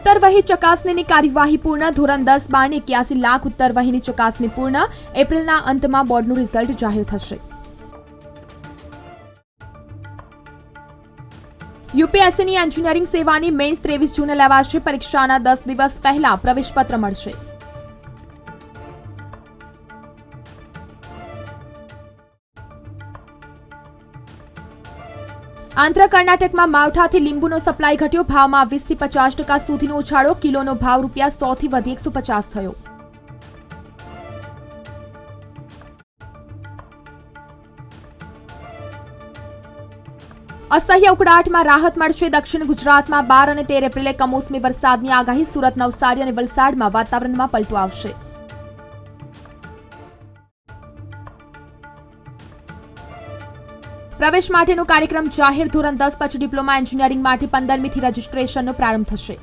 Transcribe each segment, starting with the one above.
ઉત્તરવહી ચકાસણીની કાર્યવાહી પૂર્ણ. ધોરણ દસ બારની એક્યાસી લાખ ઉત્તરવહીની ચકાસણી પૂર્ણ. એપ્રિલના અંતમાં બોર્ડનું રિઝલ્ટ જાહેર થશે. યુપીએસસીની એન્જિનિયરિંગ સેવાની મેઇન્સ ત્રેવીસ જૂને લેવાશે. પરીક્ષાના દસ દિવસ પહેલા પ્રવેશપત્ર મળશે. આંધ્ર કર્ણાટકમાં માવઠાથી લીંબુનો સપ્લાય ઘટ્યો. ભાવમાં વીસથી પચાસ ટકા સુધીનો ઉછાળો. કિલોનો ભાવ રૂપિયા સોથી વધી એકસો પચાસ થયો. અસહ્ય ઉકળાટમાં રાહત મળશે. દક્ષિણ ગુજરાતમાં બાર અને તેર એપ્રિલે કમોસમી વરસાદની આગાહી. સુરત નવસારી અને વલસાડમાં વાતાવરણમાં પલટો આવશે. પ્રવેશ માટેનો કાર્યક્રમ જાહેર ધોરણ દસ પછી ડિપ્લોમા એન્જિનિયરિંગ માટે પંદરમીથી રજીસ્ટ્રેશનનો પ્રારંભ થશે.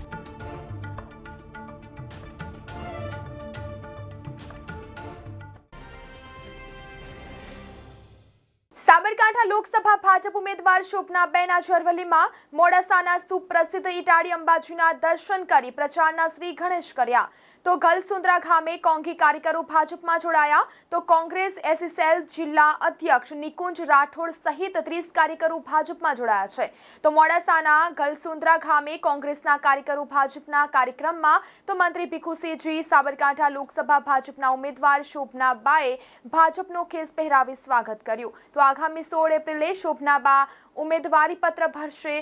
સાબરકાંઠા લોકસભા ભાજપ ઉમેદવાર શોભનાબેન આજે અરવલ્લીમાં મોડાસાના સુપ્રસિદ્ધ ઇટાડી અંબાજીના દર્શન કરી પ્રચારના શ્રી ગણેશ કર્યા. તો ગલસુંદરા ગામે કોંઘી કાર્યકરો ભાજપમાં જોડાયા. તો કોંગ્રેસ, એસએસએલ જિલ્લા અધ્યક્ષ નિકુંજ રાઠોડ સહિત ત્રીસ કાર્યકરો ભાજપમાં જોડાયા છે. તો મોડાસાના ગલસુંદરા ગામે કોંગ્રેસના કાર્યકરો ભાજપના કાર્યક્રમમાં. તો મંત્રી ભીખુસિંહજી સાબરકાંઠા લોકસભા ભાજપના ઉમેદવાર શોભનાબાએ ભાજપનો ખેસ પહેરાવી સ્વાગત કર્યું. તો આગામી સોળ એપ્રિલે શોભનાબા ઉમેદવારી પત્ર ભરશે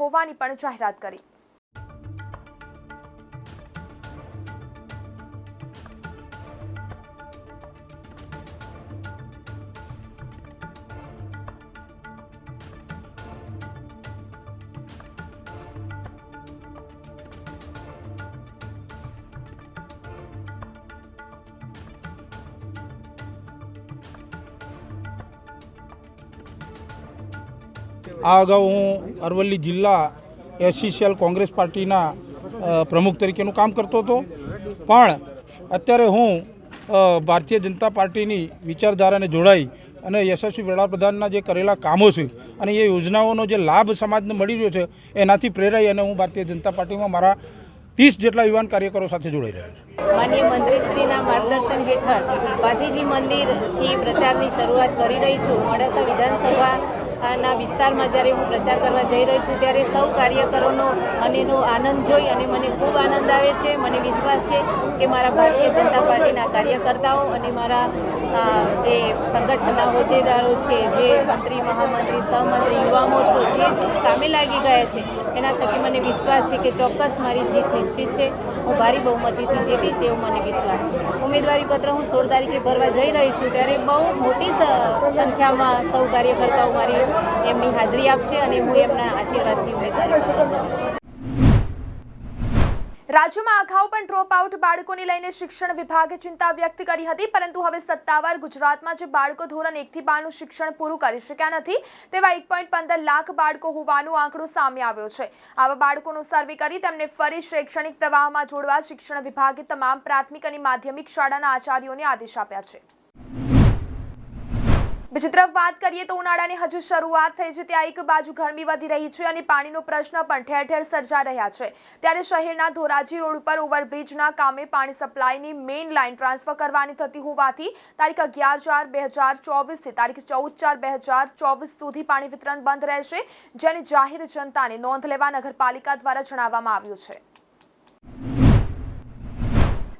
હોવાની પણ જાહેરાત કરી. આ અગાઉ હું અરવલ્લી જિલ્લા એસસીસીએલ કોંગ્રેસ પાર્ટીના પ્રમુખ તરીકેનું કામ કરતો હતો. પણ અત્યારે હું ભારતીય જનતા પાર્ટીની વિચારધારાને જોડાઈ અને યશસ્વી વડાપ્રધાનના જે કરેલા કામો છે અને એ યોજનાઓનો જે લાભ સમાજને મળી રહ્યો છે, એનાથી પ્રેરાઈ અને હું ભારતીય જનતા પાર્ટીમાં મારા ત્રીસ જેટલા યુવાન કાર્યકરો સાથે જોડાઈ રહ્યો છું. માનનીય મંત્રીશ્રીના માર્ગદર્શન હેઠળ ગાંધીજી મંદિરથી પ્રચારની શરૂઆત કરી રહી છું. મોડાસા વિધાનસભાના વિસ્તારમાં જ્યારે હું પ્રચાર કરવા જઈ રહી છું ત્યારે સૌ કાર્યકરોનો અને એનો આનંદ જોઈ અને મને ખૂબ આનંદ આવે છે, મને વિશ્વાસ છે કે મારા ભારતીય જનતા પાર્ટીના કાર્યકર્તાઓ અને મારા જે સંગઠનના હોદ્દેદારો છે, જે મંત્રી, મહામંત્રી, સહમંત્રી, યુવા મોરચો જે કામે લાગી ગયા છે, એના થકી મને વિશ્વાસ છે કે ચોક્કસ મારી જીત નિશ્ચિત છે. હું ભારી બહુમતીથી જીતીશ એવો મને વિશ્વાસ છે. ઉમેદવારી પત્ર હું સોળ તારીખે ભરવા જઈ રહી છું ત્યારે બહુ મોટી સંખ્યામાં સૌ કાર્યકર્તાઓ મારી એમની હાજરી આપશે અને હું એમના આશીર્વાદથી ઉમેદવારી રાજ્યમાં અગાઉ પણ ડ્રોપ આઉટ બાળકોને લઈને શિક્ષણ વિભાગે ચિંતા વ્યક્ત કરી હતી, પરંતુ હવે સત્તાવાર ગુજરાતમાં જે બાળકો ધોરણ એકથી બારનું શિક્ષણ પૂરું કરી શક્યા નથી, તેવા એક પોઈન્ટ પંદર લાખ બાળકો હોવાનો આંકડો સામે આવ્યો છે. આવા બાળકોનો સર્વે કરી તેમને ફરી શૈક્ષણિક પ્રવાહમાં જોડવા શિક્ષણ વિભાગે તમામ પ્રાથમિક અને માધ્યમિક શાળાના આચાર્યોને આદેશ આપ્યા છે. બીજી તરફ વાત કરીએ તો ઉનાળાની હજુ શરૂઆત થઈ છે. ત્યાં એક બાજુ ગરમી વધી રહી છે અને પાણીનો પ્રશ્ન પણ ઠેર ઠેર સર્જાઈ રહ્યા છે. ત્યારે શહેરના ધોરાજી રોડ ઉપર ઓવરબ્રિજના કામે પાણી સપ્લાયની મેઇન લાઇન ટ્રાન્સફર કરવાની થતી હોવાથી તારીખ અગિયાર ચાર બે હજાર ચોવીસથી તારીખ ચૌદ ચાર બે હજાર ચોવીસ સુધી પાણી વિતરણ બંધ રહેશે, જેની જાહેર જનતાને નોંધ લેવા નગરપાલિકા દ્વારા જણાવવામાં આવ્યું છે.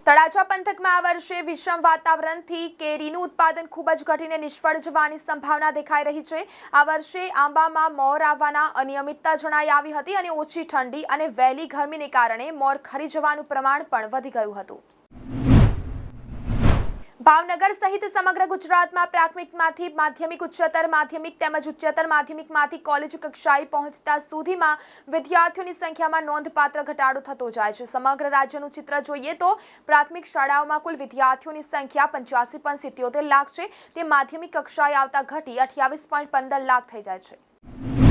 તળાજા પંથકમાં આ વર્ષે વિષમ વાતાવરણથી કેરીનું ઉત્પાદન ખૂબ જ ઘટીને નિષ્ફળ જવાની સંભાવના દેખાઈ રહી છે. આ વર્ષે આંબામાં મોર આવવાના અનિયમિતતા જણાઈ આવી હતી અને ઓછી ઠંડી અને વહેલી ગરમીને કારણે મોર ખરી જવાનું પ્રમાણ પણ વધી ગયું હતું. ભાવનગર સહિત સમગ્ર ગુજરાતમાં પ્રાથમિકમાંથી માધ્યમિક ઉચ્ચતર, માધ્યમિક તેમજ ઉચ્ચતર માધ્યમિકમાંથી કોલેજ કક્ષાએ પહોંચતા સુધીમાં વિદ્યાર્થીઓની સંખ્યામાં નોંધપાત્ર ઘટાડો થતો જાય છે. સમગ્ર રાજ્યનું ચિત્ર જોઈએ તો પ્રાથમિક શાળાઓમાં કુલ વિદ્યાર્થીઓની સંખ્યા પંચ્યાસી પોઈન્ટ સિત્યોતેર લાખ છે. તે માધ્યમિક કક્ષાએ આવતા ઘટી અઠ્યાવીસ પોઈન્ટ પંદર લાખ થઈ જાય છે.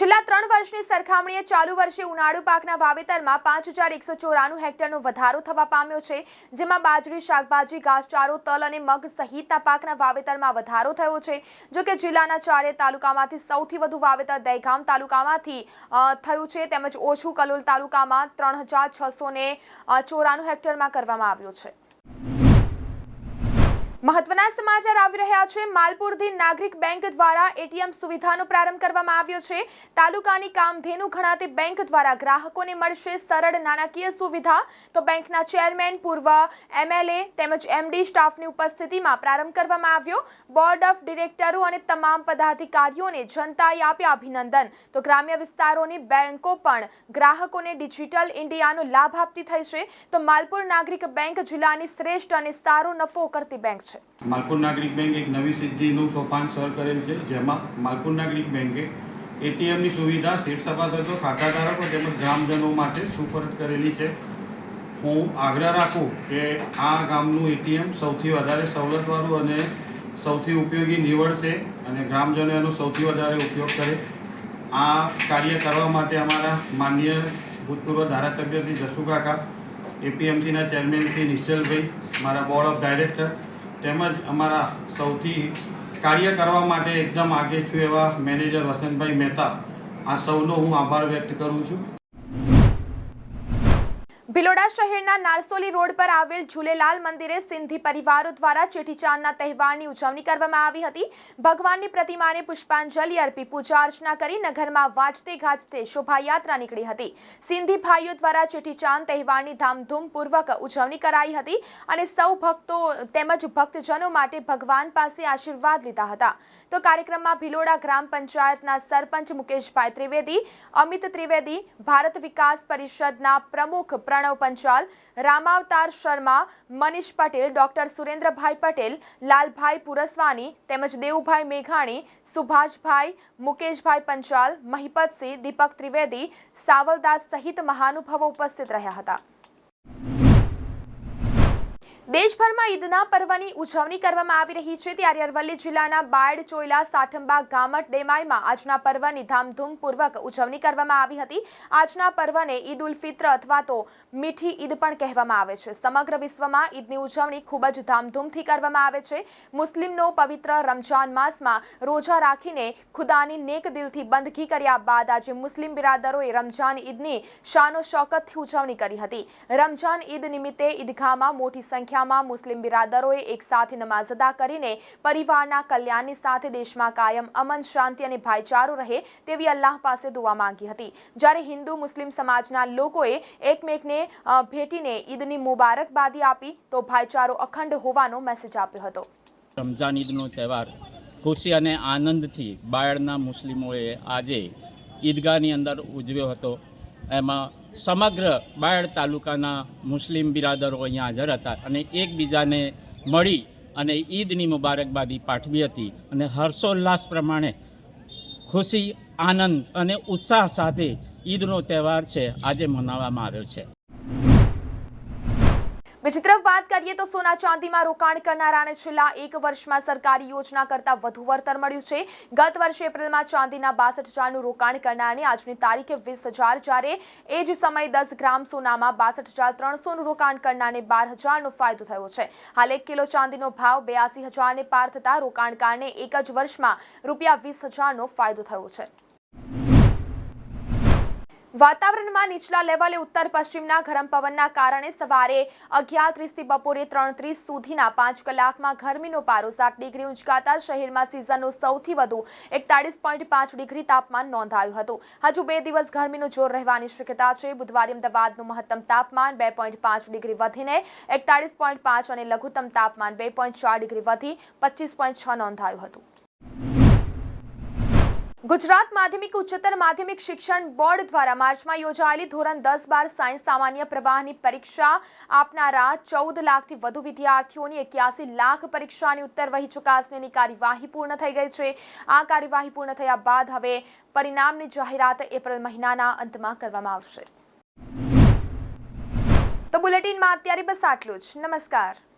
છેલ્લા ત્રણ વર્ષની સરખામણીએ ચાલુ વર્ષે ઉનાળુ પાકના વાવેતરમાં પાંચ હજાર એકસો ચોરાણું હેક્ટરનો વધારો થવા પામ્યો છે, જેમાં બાજરી, શાકભાજી, ઘાસચારો, તલ અને મગ સહિતના પાકના વાવેતરમાં વધારો થયો છે. જો કે જિલ્લાના ચારે તાલુકામાંથી સૌથી વધુ વાવેતર દહેગામ તાલુકામાંથી થયું છે. તેમજ ઓછું કલોલ તાલુકામાં ત્રણ હજાર છસો ચોરાણું હેક્ટરમાં કરવામાં આવ્યું છે. મહત્વના સમાચાર આવી રહ્યા છે. માલપુરથી નાગરિક બેંક દ્વારા એટીએમ સુવિધાનો પ્રારંભ કરવામાં આવ્યો છે. તાલુકાની કામધેનુ ગણાતી બેંક દ્વારા ગ્રાહકોને મળશે સરળ નાણાકીય સુવિધા. તો બેંકના ચેરમેન, પૂર્વ એમએલએ તેમજ એમડી સ્ટાફની ઉપસ્થિતિમાં પ્રારંભ કરવામાં આવ્યો. બોર્ડ ઓફ ડિરેક્ટરો અને તમામ પદાધિકારીઓને જનતાએ આપ્યા અભિનંદન. તો ગ્રામ્ય વિસ્તારોની બેંકો પણ ગ્રાહકોને ડિજિટલ ઇન્ડિયાનો લાભ આપતી થઈ છે. તો માલપુર નાગરિક બેંક જિલ્લાની શ્રેષ્ઠ અને સારો નફો કરતી બેંક છે. માલપુર નાગરિક બેંક એક નવી સિદ્ધિનું સોપાન સર કરેલ છે, જેમાં માલપુર નાગરિક બેંકે એટીએમની સુવિધા શેઠ સભાસદો ખાતાધારકો તેમજ ગ્રામજનો માટે સુપરત કરેલી છે. હું આગ્રહ રાખું કે આ ગામનું એટીએમ સૌથી વધારે સવલતવાળું અને સૌથી ઉપયોગી નીવડશે અને ગ્રામજનો એનો સૌથી વધારે ઉપયોગ કરે. આ કાર્ય કરવા માટે અમારા માન્ય ભૂતપૂર્વ ધારાસભ્ય શ્રી જસુ એપીએમસીના ચેરમેન શ્રી નિશ્ચલભાઈ મારા બોર્ડ ઓફ ડાયરેક્ટર તેમજ અમારા સૌથી કાર્ય કરવા માટે એકદમ આગે છું એવા મેનેજર વસંતભાઈ મહેતા. આ સૌનો હું આભાર વ્યક્ત કરું છું. ભિલોડા શહેરના નારસોલી રોડ પર આવેલ ઝૂલેલાલ મંદિરે સિંધી પરિવારો દ્વારા ચેટીચાંદના તહેવારની ઉજવણી કરવામાં આવી હતી. ભગવાનની પ્રતિમાને પુષ્પાંજલિ અર્પી પૂજા અર્ચના કરી નગરમાં વાજતે ગાજતે શોભાયાત્રા નીકળી હતી. સિંધી ભાઈઓ દ્વારા ચેટીચાંદ તહેવારની ધામધૂમપૂર્વક ઉજવણી કરાઈ હતી અને સૌ ભક્તો તેમજ ભક્તજનો માટે ભગવાન પાસે આશીર્વાદ લીધા હતા. તો કાર્યક્રમમાં ભિલોડા ગ્રામ પંચાયતના સરપંચ મુકેશભાઈ ત્રિવેદી, અમિત ત્રિવેદી, ભારત વિકાસ પરિષદના પ્રમુખ પ્રણવ પંચાલ, રામાવતાર શર્મા, મનીષ પટેલ, ડોક્ટર સુરેન્દ્રભાઈ પટેલ, લાલભાઈ પુરસવાની તેમજ દેવુભાઈ મેઘાણી, સુભાષભાઈ, મુકેશભાઈ પંચાલ, મહિપતસિંહ, દીપક ત્રિવેદી, સાવલદાસ સહિત મહાનુભાવો ઉપસ્થિત રહ્યા હતા. દેશભરમાં ઈદના પર્વની ઉજવણી કરવામાં આવી રહી છે. ત્યારે અરવલ્લી જિલ્લાના બાયડ ચોયલા સાઠંબા, ગામટ, ડેમાઈમાં આજના પર્વની ધામધૂમપૂર્વક ઉજવણી કરવામાં આવી હતી. આજના પર્વને ઈદ ઉલ ફિત્ર અથવા તો મીઠી ઈદ પણ કહેવામાં આવે છે. સમગ્ર વિશ્વમાં ઈદની ઉજવણી ખૂબ જ ધામધૂમથી કરવામાં આવે છે. મુસ્લિમનો પવિત્ર રમજાન માસમાં રોજા રાખીને ખુદાની નેક દિલથી બંદગી કર્યા બાદ આજે મુસ્લિમ બિરાદરોએ રમજાન ઈદની શાનો શોકતથી ઉજવણી કરી હતી. રમજાન ઈદ નિમિત્તે ઈદગાહમાં મોટી સંખ્યામાં મુસ્લિમ બિરાદરોએ એકસાથે નમાઝ અદા કરીને પરિવારના કલ્યાણની સાથે દેશમાં કાયમ અમન, શાંતિ અને ભાઈચારો રહે તેવી અલ્લાહ પાસે દુઆ માંગી હતી. જ્યારે હિન્દુ, મુસ્લિમ સમાજના લોકોએ એકમેકને ભેટીને ઈદની મુબારકબાદી આપી તો ભાઈચારો અખંડ હોવાનો મેસેજ આપ્યો હતો. રમઝાન ઈદનો તહેવાર ખુશી અને આનંદથી બાયડના મુસ્લિમોએ આજે ઈદગાહની અંદર ઉજવ્યો હતો. એમાં સમગ્ર બાયડ તાલુકાના મુસ્લિમ બિરાદરો અહીંયા હાજર હતા અને એકબીજાને મળી અને ઈદની મુબારકબાદી પાઠવી હતી અને હર્ષોલ્લાસ પ્રમાણે ખુશી, આનંદ અને ઉત્સાહ સાથે ઈદનો તહેવાર છે, આજે મનાવવામાં આવ્યો છે. બીજી તરફ વાત કરીએ તો સોના ચાંદીમાં રોકાણ કરનારાને છેલ્લા એક વર્ષમાં સરકારી યોજના કરતાં વધુ વળતર મળ્યું છે. ગત વર્ષે એપ્રિલમાં ચાંદીના બાસઠ હજારનું રોકાણ કરનારને આજની તારીખે વીસ હજાર, જ્યારે એ જ સમયે દસ ગ્રામ સોનામાં બાસઠ હજાર, ત્રણસોનું રોકાણ કરનારને બાર હજારનો ફાયદો થયો છે. હાલ એક કિલો ચાંદીનો ભાવ બ્યાસી હજારને પાર થતાં રોકાણકારને એક જ વર્ષમાં રૂપિયા વીસ હજારનો ફાયદો થયો છે. વાતાવરણમાં નીચલા લેવલે ઉત્તર પશ્ચિમના ગરમ પવનના કારણે સવારે અગિયાર ત્રીસથી બપોરે ત્રણ ત્રીસ સુધીના પાંચ કલાકમાં ગરમીનો પારો સાત ડિગ્રી ઉંચકાતા શહેરમાં સિઝનનું સૌથી વધુ એકતાળીસ પોઈન્ટ પાંચ ડિગ્રી તાપમાન નોંધાયું હતું. હજુ બે દિવસ ગરમીનું જોર રહેવાની શક્યતા છે. બુધવારે અમદાવાદનું મહત્તમ તાપમાન બે પોઈન્ટ પાંચ ડિગ્રી વધીને એકતાળીસ પોઈન્ટ પાંચ અને લઘુત્તમ તાપમાન બે પોઈન્ટ ચાર ડિગ્રી વધી પચીસ પોઈન્ટ છ નોંધાયું હતું. ગુજરાત માધ્યમિક ઉચ્ચતર માધ્યમિક શિક્ષણ બોર્ડ દ્વારા માર્ચમાં યોજાયેલી ધોરણ દસ બાર સાયન્સ સામાન્ય પ્રવાહની પરીક્ષા આપનારા ચૌદ લાખથી વધુ વિદ્યાર્થીઓની એક્યાસી લાખ પરીક્ષાની ઉત્તર વહી ચુકાસણીની કાર્યવાહી પૂર્ણ થઈ ગઈ છે. આ કાર્યવાહી પૂર્ણ થયા બાદ હવે પરિણામની જાહેરાત એપ્રિલ મહિનાના અંતમાં કરવામાં આવશે. તો બુલેટિનમાં અત્યારે બસ આટલું જ. નમસ્કાર.